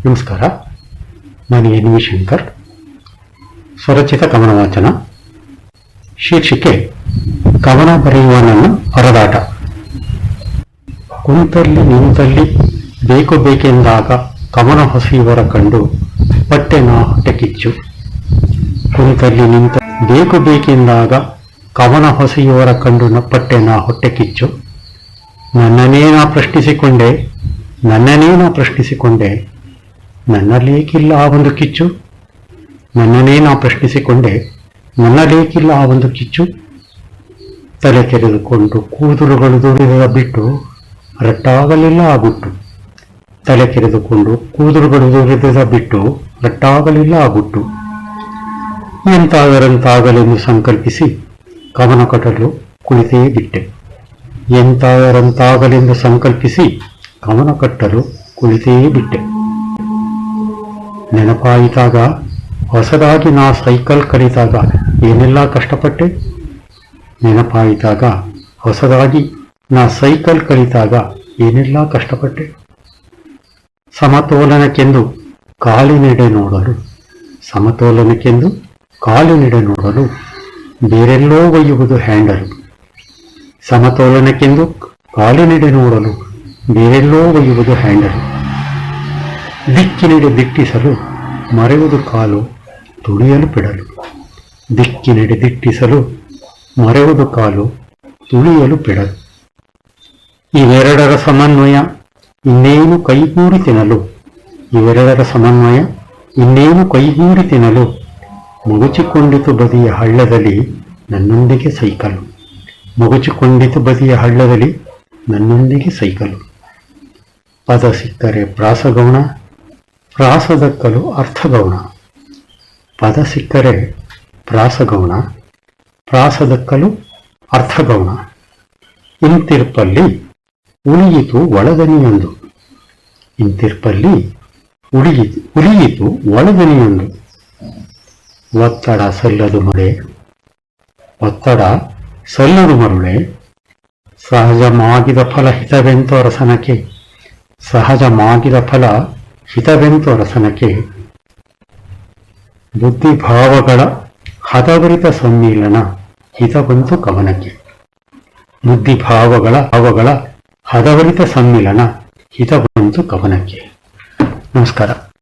ನಮಸ್ಕಾರ ನಾನು N V Shankar ಸ್ವರಚಿತ ಕವನ ವಾಚನ ಶೀರ್ಷಿಕೆ ಕವನ ಬರೆಯುವ ನನ್ನ ಹೊರದಾಟ ಕುಂತಲ್ಲಿ ನಿಂತಲ್ಲಿ ಬೇಕು ಬೇಕೆಂದಾಗ ಕವನ ಹೊಸೆಯುವರ ಕಂಡು ಪಟ್ಟೆ ನಾ ಹೊಟ್ಟೆ ಕಿಚ್ಚು ಕುಂತಲ್ಲಿ ನಿಂತ ಬೇಕು ಬೇಕೆಂದಾಗ ಕವನ ಹೊಸೆಯುವರ ಕಂಡು ನ- ಪಟ್ಟೆ ನಾ ಹೊಟ್ಟೆ ಕಿಚ್ಚು ನನ್ನನ್ನೇ ನಾ ಪ್ರಶ್ನಿಸಿಕೊಂಡೆ ನನ್ನನ್ನೇ ನಾ ಪ್ರಶ್ನಿಸಿಕೊಂಡೆ ನನ್ನಲ್ಲೇಕಿಲ್ಲ ಆ ಒಂದು ಕಿಚ್ಚು. ನನ್ನನ್ನೇ ನಾ ಪ್ರಶ್ನಿಸಿಕೊಂಡೆ ನನ್ನಲ್ಲೇಕಿಲ್ಲ ಆ ಒಂದು ಕಿಚ್ಚು. ತಲೆ ಕೆರೆದುಕೊಂಡು ಕೂದಲುಗಳು ದೂರಿದ ಬಿಟ್ಟು ರಟ್ಟಾಗಲಿಲ್ಲ ಆ ತಲೆ ಕೆರೆದುಕೊಂಡು ಕೂದಲುಗಳು ದೂರಿದ ಬಿಟ್ಟು ರಟ್ಟಾಗಲಿಲ್ಲ ಆ ಗುಟ್ಟು. ಎಂತಾದರಂತಾಗಲೆಂದು ಸಂಕಲ್ಪಿಸಿ ಕವನ ಕಟ್ಟಲು ಕುಳಿತೇ ಬಿಟ್ಟೆ. ಎಂತಾದರಂತಾಗಲೆಂದು ಸಂಕಲ್ಪಿಸಿ ಕವನ ಕಟ್ಟಲು ಕುಳಿತೇ ಬಿಟ್ಟೆ. ನೆನಪಾಯಿತಾಗ ಹೊಸದಾಗಿ ನಾ ಸೈಕಲ್ ಕಲಿತಾಗ ಏನೆಲ್ಲ ಕಷ್ಟಪಟ್ಟೆ? ನೆನಪಾಯಿತಾಗ ಹೊಸದಾಗಿ ನಾ ಸೈಕಲ್ ಕಲಿತಾಗ ಏನೆಲ್ಲ ಕಷ್ಟಪಟ್ಟೆ? ಸಮತೋಲನಕ್ಕೆಂದು ಕಾಲಿನೆಡೆ ನೋಡಲು, ಸಮತೋಲನಕ್ಕೆಂದು ಕಾಲಿನೆಡೆ ನೋಡಲು ಬೇರೆಲ್ಲೋ ಒಯ್ಯುವುದು ಹ್ಯಾಂಡಲ್. ಸಮತೋಲನಕ್ಕೆಂದು ಕಾಲಿನೆಡೆ ನೋಡಲು ಬೇರೆಲ್ಲೋ ಒಯ್ಯುವುದು ಹ್ಯಾಂಡಲು. ದಿಕ್ಕಿನೆಡೆ ದಿಟ್ಟಿಸಲು ಮರೆಯುವುದು ಕಾಲು ತುಳಿಯಲು ಬಿಡಲು. ದಿಕ್ಕಿನೆಡೆ ದಿಟ್ಟಿಸಲು ಮರೆಯುವುದು ಕಾಲು ತುಳಿಯಲು ಬಿಡಲು. ಇವೆರಡರ ಸಮನ್ವಯ ಇನ್ನೇನು ಕೈಗೂಡಿ ತಿನ್ನಲು ಇವೆರಡರ ಸಮನ್ವಯ ಇನ್ನೇನು ಕೈಗೂಡಿ ತಿನ್ನಲು ಮುಗುಚಿಕೊಂಡಿತು ಬದಿಯ ಹಳ್ಳದಲ್ಲಿ ನನ್ನೊಂದಿಗೆ ಸೈಕಲು. ಮುಗುಚಿಕೊಂಡಿತು ಬದಿಯ ಹಳ್ಳದಲ್ಲಿ ನನ್ನೊಂದಿಗೆ ಸೈಕಲು. ಪದ ಸಿಕ್ಕರೆ ಪ್ರಾಸಗೌಣ ಪ್ರಾಸದಕ್ಕಲು ಅರ್ಥಗೌಣ. ಪದ ಸಿಕ್ಕರೆ ಪ್ರಾಸಗೌಣ. ಪ್ರಾಸದಕ್ಕಲು ಅರ್ಥಗೌಣ. ಇಂತಿರ್ಪಲ್ಲಿ ಉಳಿಯಿತು ಒಳದನಿಯೊಂದು ಇಂತಿರ್ಪಲ್ಲಿ ಉಳಿಯಿತು ಉಳಿಯಿತು ಒಳದನಿಯೊಂದು ಒತ್ತಡ ಸಲ್ಲದು ಮಳೆ ಒತ್ತಡ ಸಲ್ಲದು ಮರುಳೆ. ಸಹಜ ಮಾಗಿದ ಫಲ ಹಿತವೆಂತೋ ರಸನಕ್ಕೆ ಸಹಜ ಮಾಗಿದ ಫಲ ಹಿತವೆಂತು ರಸನಕ್ಕೆ ಬುದ್ಧಿಭಾವಗಳ ಹದವರಿತ ಸಮ್ಮಿಲನ ಹಿತವಂತು ಕವನಕ್ಕೆ. ಬುದ್ಧಿಭಾವಗಳ ಭಾವಗಳ ಹದವರಿತ ಸಮ್ಮಿಲನ ಹಿತವಂತು ಕವನಕ್ಕೆ. ನಮಸ್ಕಾರ.